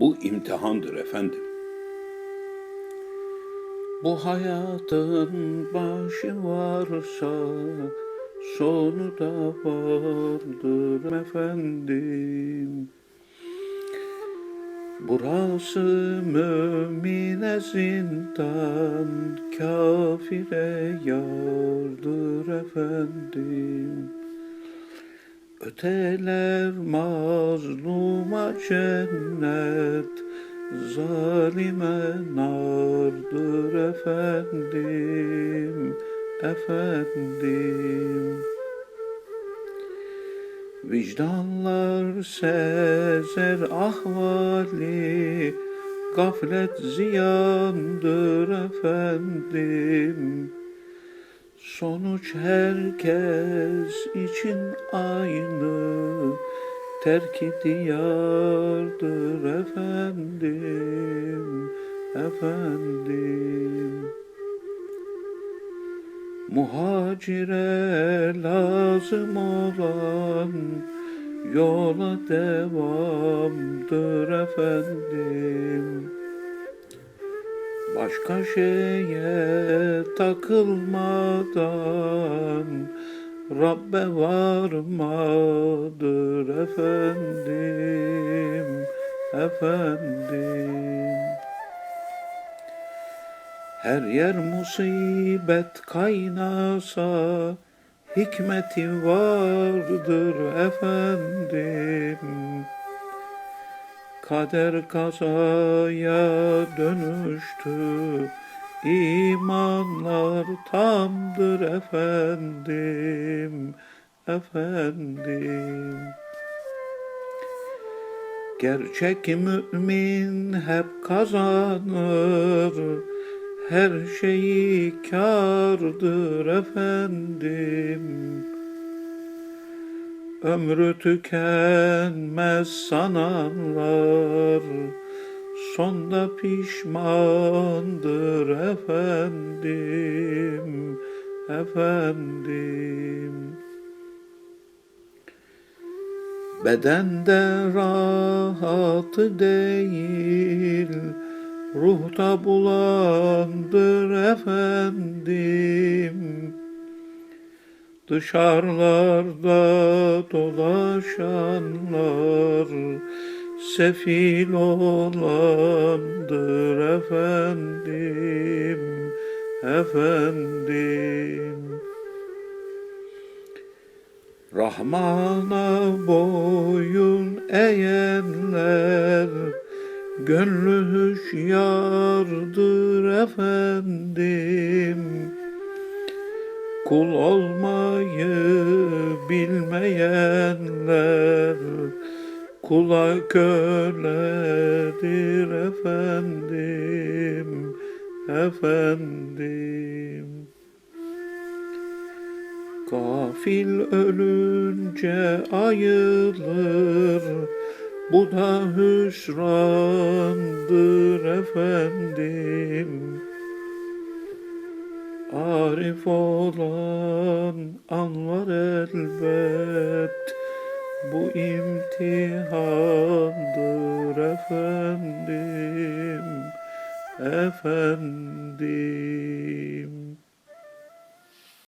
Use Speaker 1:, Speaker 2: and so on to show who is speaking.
Speaker 1: Bu imtihandır efendim. Bu hayatın başı varsa sonu da vardır efendim. Burası mümine zindan, kafire yardır efendim. Öteler mazluma cennet, zalime nardır efendim, efendim. Vicdanlar sezer ahvali, gaflet ziyandır efendim. Sonuç herkes için aynı, terk diyardır efendim, efendim. Muhacire lazım olan yola devamdır efendim. Başka şeye takılmadan Rabbe varmadır efendim, efendim. Her yer musibet kaynasa hikmeti vardır efendim. Kader kazaya dönüştü, imanlar tamdır efendim, efendim. Gerçek mümin hep kazanır, her şeyi kârdır efendim. Ömrü tükenmez sananlar, sonda pişmandır efendim, efendim. Bedende rahatı değil, ruhta bulandır efendim. Dışarılarda dolaşanlar sefil olandır efendim, efendim. Rahmana boyun eğenler gönlü hüşyardır efendim. Kul olmayı bilmeyenler kula köledir efendim, efendim. Gafil ölünce ayılır, bu da hüsrandır efendim. Arif olan anlar elbet, bu imtihandır efendim, efendim.